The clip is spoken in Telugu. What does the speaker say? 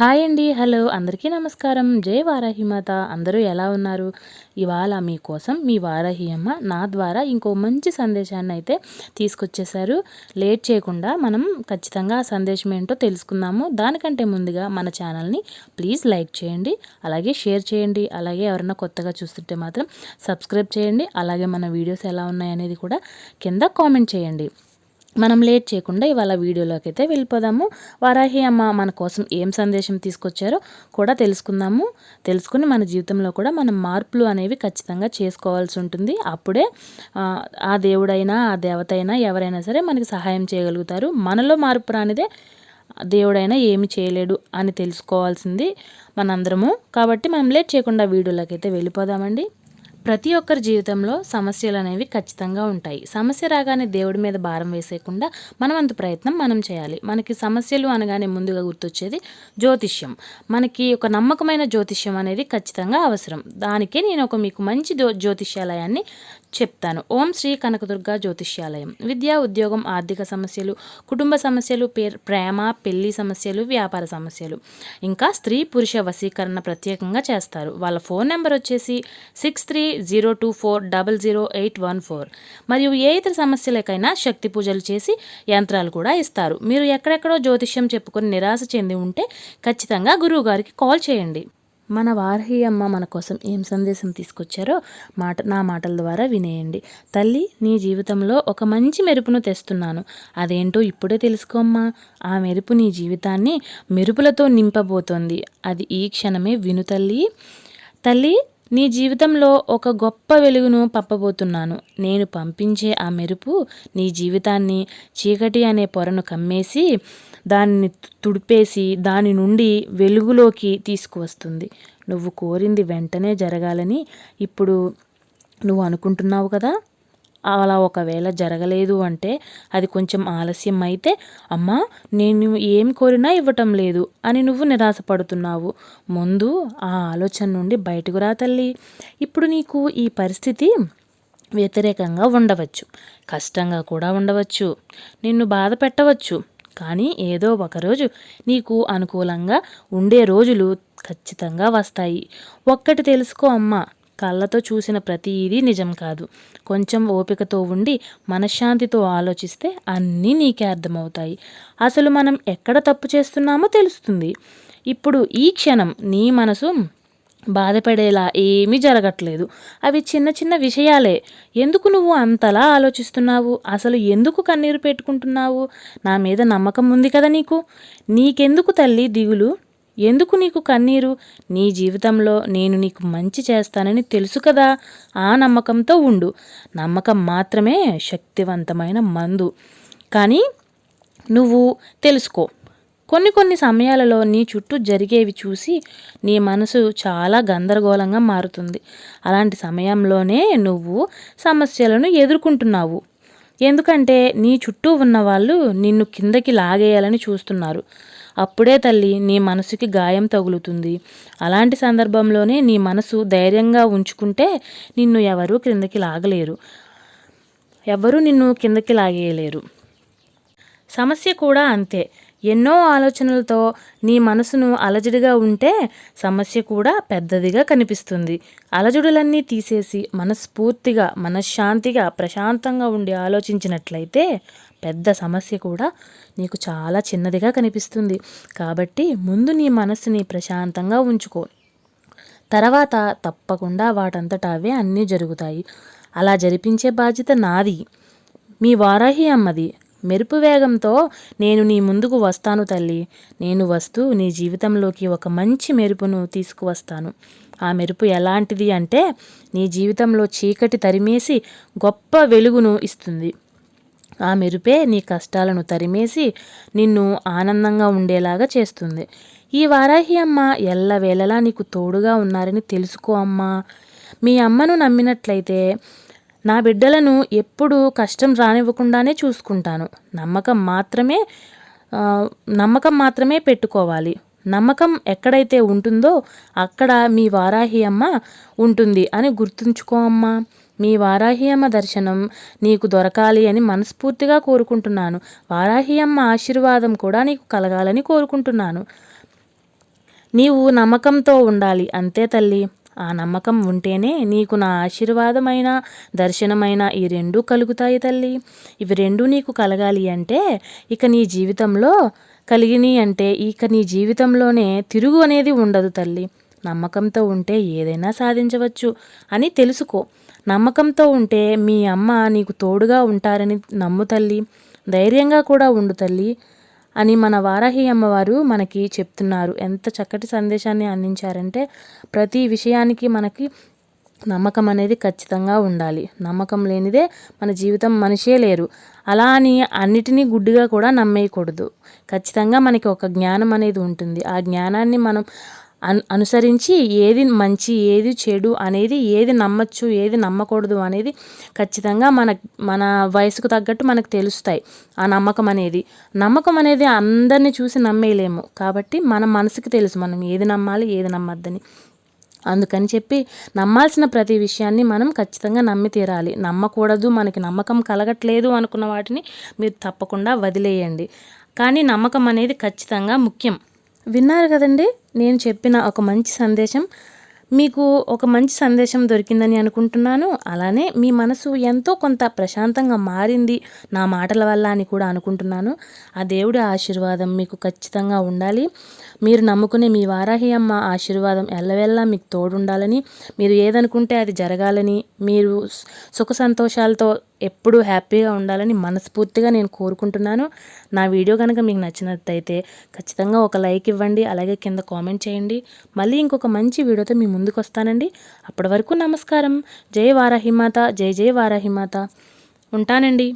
హాయ్ అండి హలో. అందరికీ నమస్కారం. జై వారాహిమాత. అందరూ ఎలా ఉన్నారు? ఇవాళ మీకోసం మీ వారాహి అమ్మ నా ద్వారా ఇంకో మంచి సందేశాన్ని అయితే తీసుకొచ్చేసారు లేట్ చేయకుండా మనం ఖచ్చితంగా ఆ సందేశం ఏంటో తెలుసుకుందాము. దానికంటే ముందుగా మన ఛానల్ని ప్లీజ్ లైక్ చేయండి అలాగే షేర్ చేయండి అలాగే ఎవరైనా కొత్తగా చూస్తుంటే మాత్రం సబ్స్క్రైబ్ చేయండి అలాగే మన వీడియోస్ ఎలా ఉన్నాయనేది కూడా కింద కామెంట్ చేయండి. మనం లేట్ చేయకుండా ఇవాళ వీడియోలోకి అయితే వెళ్ళిపోదాము. వారాహి అమ్మ మన కోసం ఏం సందేశం తీసుకొచ్చారో కూడా తెలుసుకుందాము. తెలుసుకుని మన జీవితంలో కూడా మనం మార్పులు అనేవి ఖచ్చితంగా చేసుకోవాల్సి ఉంటుంది. అప్పుడే ఆ దేవుడైనా ఆ దేవత అయినా ఎవరైనా సరే మనకి సహాయం చేయగలుగుతారు. మనలో మార్పు రానిదే దేవుడైనా ఏమి చేయలేడు అని తెలుసుకోవాల్సింది మనందరము. కాబట్టి మనం లేట్ చేయకుండా వీడియోలోకి అయితే వెళ్ళిపోదామండి. ప్రతి ఒక్కరి జీవితంలో సమస్యలు అనేవి ఖచ్చితంగా ఉంటాయి. సమస్య రాగానే దేవుడి మీద భారం వేసేయకుండా మనం అంత ప్రయత్నం మనం చేయాలి. మనకి సమస్యలు అనగానే ముందుగా గుర్తొచ్చేది జ్యోతిష్యం. మనకి ఒక నమ్మకమైన జ్యోతిష్యం అనేది ఖచ్చితంగా అవసరం. దానికే నేను ఒక మీకు మంచి జ్యోతిష్యాలయాన్ని చెప్తాను. ఓం శ్రీ కనకదుర్గ జ్యోతిష్యాలయం. విద్యా ఉద్యోగం ఆర్థిక సమస్యలు కుటుంబ సమస్యలు ప్రేమ పెళ్ళి సమస్యలు వ్యాపార సమస్యలు. ఇంకా స్త్రీ పురుష వశీకరణ ప్రత్యేకంగా చేస్తారు. వాళ్ళ ఫోన్ నెంబర్ వచ్చేసి six three zero two four double zero eight one four. మరియు ఏ ఇతర సమస్యలకైనా శక్తి పూజలు చేసి యంత్రాలు కూడా ఇస్తారు. మీరు ఎక్కడెక్కడో జ్యోతిష్యం చెప్పుకొని నిరాశ చెంది ఉంటే ఖచ్చితంగా గురువు గారికి కాల్ చేయండి. మన వారహి అమ్మ మన కోసం ఏం సందేశం తీసుకొచ్చారో మాట నా మాటల ద్వారా వినేయండి. తల్లి నీ జీవితంలో ఒక మంచి మెరుపును తెస్తున్నాను. అదేంటో ఇప్పుడే తెలుసుకోమ్మా ఆ మెరుపు నీ జీవితాన్ని మెరుపులతో నింపబోతోంది. అది ఈ క్షణమే విను తల్లి. తల్లి నీ జీవితంలో ఒక గొప్ప వెలుగును పంపబోతున్నాను. నేను పంపించే ఆ మెరుపు నీ జీవితాన్ని చీకటి అనే పొరను కమ్మేసి దాన్ని తుడిపేసి దాని నుండి వెలుగులోకి తీసుకువస్తుంది. నువ్వు కోరింది వెంటనే జరగాలని ఇప్పుడు నువ్వు అనుకుంటున్నావు కదా? అలా ఒకవేళ జరగలేదు అంటే అది కొంచెం ఆలస్యం అయితే అమ్మా నేను ఏం కోరినా ఇవ్వటం లేదు అని నువ్వు నిరాశపడుతున్నావు. ముందు ఆ ఆలోచన నుండి బయటకు రా తల్లి. ఇప్పుడు నీకు ఈ పరిస్థితి వ్యతిరేకంగా ఉండవచ్చు. కష్టంగా కూడా ఉండవచ్చు. నిన్ను బాధ పెట్టవచ్చు. కానీ ఏదో ఒకరోజు నీకు అనుకూలంగా ఉండే రోజులు ఖచ్చితంగా వస్తాయి. ఒక్కటి తెలుసుకో అమ్మా కళ్ళతో చూసిన ప్రతిదీ నిజం కాదు. కొంచెం ఓపికతో ఉండి మనశ్శాంతితో ఆలోచిస్తే అన్నీ నీకే అర్థమవుతాయి. అసలు మనం ఎక్కడ తప్పు చేస్తున్నామో తెలుస్తుంది. ఇప్పుడు ఈ క్షణం నీ మనసు బాధపడేలా ఏమీ జరగట్లేదు. అవి చిన్న చిన్న విషయాలే. ఎందుకు నువ్వు అంతలా ఆలోచిస్తున్నావు? అసలు ఎందుకు కన్నీరు పెట్టుకుంటున్నావు? నా మీద నమ్మకం ఉంది కదా నీకు? నీకెందుకు తల్లి దిగులు? ఎందుకు నీకు కన్నీరు? నీ జీవితంలో నేను నీకు మంచి చేస్తానని తెలుసు కదా. ఆ నమ్మకంతో ఉండు. నమ్మకం మాత్రమే శక్తివంతమైన మందు. కానీ నువ్వు తెలుసుకో. కొన్ని కొన్ని సమయాలలో నీ చుట్టూ జరిగేవి చూసి నీ మనసు చాలా గందరగోళంగా మారుతుంది. అలాంటి సమయంలోనే నువ్వు సమస్యలను ఎదుర్కొంటున్నావు. ఎందుకంటే నీ చుట్టూ ఉన్న వాళ్ళు నిన్ను కిందకి లాగేయాలని చూస్తున్నారు. అప్పుడే తల్లి నీ మనసుకి గాయం తగులుతుంది. అలాంటి సందర్భంలోనే నీ మనసు ధైర్యంగా ఉంచుకుంటే నిన్ను ఎవరూ క్రిందకి లాగలేరు. ఎవరు నిన్ను కిందకి లాగేయలేరు. సమస్య కూడా అంతే. ఎన్నో ఆలోచనలతో నీ మనసును అలజడిగా ఉంటే సమస్య కూడా పెద్దదిగా కనిపిస్తుంది. అలజడులన్నీ తీసేసి మనస్ఫూర్తిగా మనశ్శాంతిగా ప్రశాంతంగా ఉండి ఆలోచించినట్లయితే పెద్ద సమస్య కూడా నీకు చాలా చిన్నదిగా కనిపిస్తుంది. కాబట్టి ముందు నీ మనస్సుని ప్రశాంతంగా ఉంచుకో. తర్వాత తప్పకుండా వాటంతట అవే అన్నీ జరుగుతాయి. అలా జరిపించే బాధ్యత నాది. మీ వారాహి అమ్మది. మెరుపు వేగంతో నేను నీ ముందుకు వస్తాను తల్లి. నేను వస్తూ నీ జీవితంలోకి ఒక మంచి మెరుపును తీసుకువస్తాను. ఆ మెరుపు ఎలాంటిది అంటే నీ జీవితంలో చీకటి తరిమేసి గొప్ప వెలుగును ఇస్తుంది. ఆ మెరుపే నీ కష్టాలను తరిమేసి నిన్ను ఆనందంగా ఉండేలాగా చేస్తుంది. ఈ వారాహి అమ్మ ఎల్లవేళలా నీకు తోడుగా ఉన్నారని తెలుసుకో అమ్మా. మీ అమ్మను నమ్మినట్లయితే నా బిడ్డలను ఎప్పుడూ కష్టం రానివ్వకుండానే చూసుకుంటాను. నమ్మకం మాత్రమే నమ్మకం మాత్రమే పెట్టుకోవాలి. నమ్మకం ఎక్కడైతే ఉంటుందో అక్కడ మీ వారాహి అమ్మ ఉంటుంది అని గుర్తుంచుకో అమ్మా. మీ వారాహి అమ్మ దర్శనం నీకు దొరకాలి అని మనస్ఫూర్తిగా కోరుకుంటున్నాను. వారాహి అమ్మ ఆశీర్వాదం కూడా నీకు కలగాలని కోరుకుంటున్నాను. నీవు నమ్మకంతో ఉండాలి. అంతే తల్లి. ఆ నమ్మకం ఉంటేనే నీకు నా ఆశీర్వాదమైన దర్శనమైన ఈ రెండూ కలుగుతాయి తల్లి. ఇవి రెండూ నీకు కలగాలి అంటే ఇక నీ జీవితంలో కలిగినాయి అంటే ఇక నీ జీవితంలోనే తిరుగు అనేది ఉండదు తల్లి. నమ్మకంతో ఉంటే ఏదైనా సాధించవచ్చు అని తెలుసుకో. నమ్మకంతో ఉంటే మీ అమ్మ నీకు తోడుగా ఉంటారని నమ్ము తల్లి. ధైర్యంగా కూడా ఉండు తల్లి. అని మన వారాహి అమ్మవారు మనకి చెప్తున్నారు. ఎంత చక్కటి సందేశాన్ని అందించారంటే ప్రతి విషయానికి మనకి నమ్మకం అనేది ఖచ్చితంగా ఉండాలి. నమ్మకం లేనిదే మన జీవితం మనిషే లేరు. అలా అని అన్నిటినీ గుడ్డుగా కూడా నమ్మేయకూడదు. ఖచ్చితంగా మనకి ఒక జ్ఞానం అనేది ఉంటుంది. ఆ జ్ఞానాన్ని మనం అను అనుసరించి ఏది మంచి ఏది చెడు అనేది ఏది నమ్మచ్చు ఏది నమ్మకూడదు అనేది ఖచ్చితంగా మన మన వయసుకు తగ్గట్టు మనకు తెలుస్తాయి ఆ నమ్మకం అనేది. నమ్మకం అనేది అందరినీ చూసి నమ్మేయలేము కాబట్టి మన మనసుకి తెలుసు మనం ఏది నమ్మాలి ఏది నమ్మద్దని. అందుకని చెప్పి నమ్మాల్సిన ప్రతి విషయాన్ని మనం ఖచ్చితంగా నమ్మి తీరాలి. నమ్మకూడదు మనకి నమ్మకం కలగట్లేదు అనుకున్న వాటిని మీరు తప్పకుండా వదిలేయండి. కానీ నమ్మకం అనేది ఖచ్చితంగా ముఖ్యం. విన్నారు కదండి? నేను చెప్పిన ఒక మంచి సందేశం మీకు ఒక మంచి సందేశం దొరికిందని అనుకుంటున్నాను. అలానే మీ మనసు ఎంతో కొంత ప్రశాంతంగా మారింది నా మాటల వల్ల అని కూడా అనుకుంటున్నాను. ఆ దేవుడి ఆశీర్వాదం మీకు ఖచ్చితంగా ఉండాలి. మీరు నమ్ముకునే మీ వారాహి అమ్మ ఆశీర్వాదం ఎల్లవెల్లా మీకు తోడుండాలని మీరు ఏదనుకుంటే అది జరగాలని మీరు సుఖ సంతోషాలతో ఎప్పుడూ హ్యాపీగా ఉండాలని మనస్ఫూర్తిగా నేను కోరుకుంటున్నాను. నా వీడియో కనుక మీకు నచ్చినట్టయితే ఖచ్చితంగా ఒక లైక్ ఇవ్వండి అలాగే కింద కామెంట్ చేయండి. మళ్ళీ ఇంకొక మంచి వీడియోతో మీ ముందుకు వస్తానండి. అప్పటి వరకు నమస్కారం. జై వారాహిమాత జై జై వారాహిమాత. ఉంటానండి.